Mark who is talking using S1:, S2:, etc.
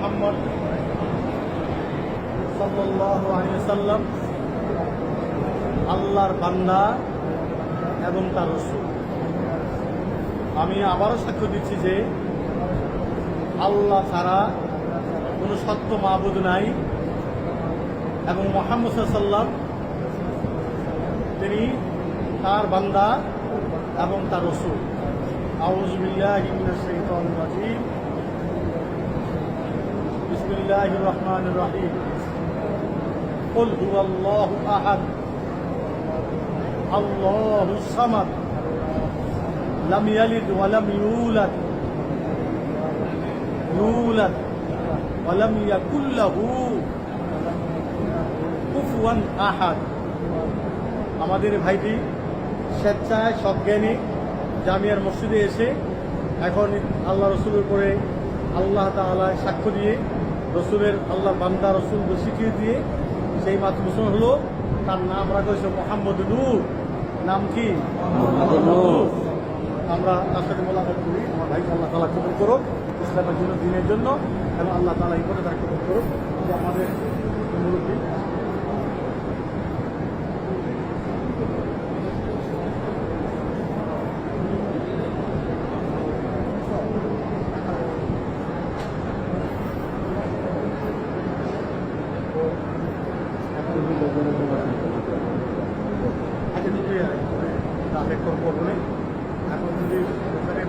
S1: মোহাম্মদ সাল্লাম আল্লাহর বান্দা এবং তার রসুল। আমি আবারও সাক্ষ্য দিচ্ছি যে আল্লাহ ছাড়া কোনো সত্য মাহবুদ নাই এবং মোহাম্মদ সাল্লাম তিনি তার বান্দা এবং তার রসুল। আউজ বিল্লাহি মিনাশ শাইতানির রাজিম বিসমিল্লাহির রহমানির রহিম قل هو الله أحد الله الصمد لم يلد ولم يولد يولد ولم يكن له কুফুয়ান আহাদ আমাদের ভাইটি স্বেচ্ছায় সজ্ঞানী জামিয়ার মসজিদে এসে এখন আল্লাহ রসুলের উপরে আল্লাহ তাআলা সাক্ষ্য দিয়ে রসুলের আল্লাহ বান্দা রসুল শিখিয়ে দিয়ে সেই মাতৃ মুসলমান হলো। তার নাম রাখা হয়েছে মোহাম্মদ নূর। নাম কি? আমরা তার সাথে মোলাকাত করি। আমার ভাই আল্লাহ তালা কবুল করুক ইসলামের জন্য দিনের জন্য। এবং আল্লাহ তালা এই করে তার কবুল করুক। আমাদের আগে দুটোই তাদের করবো বলে এখন যদি ওখানে বাপ মা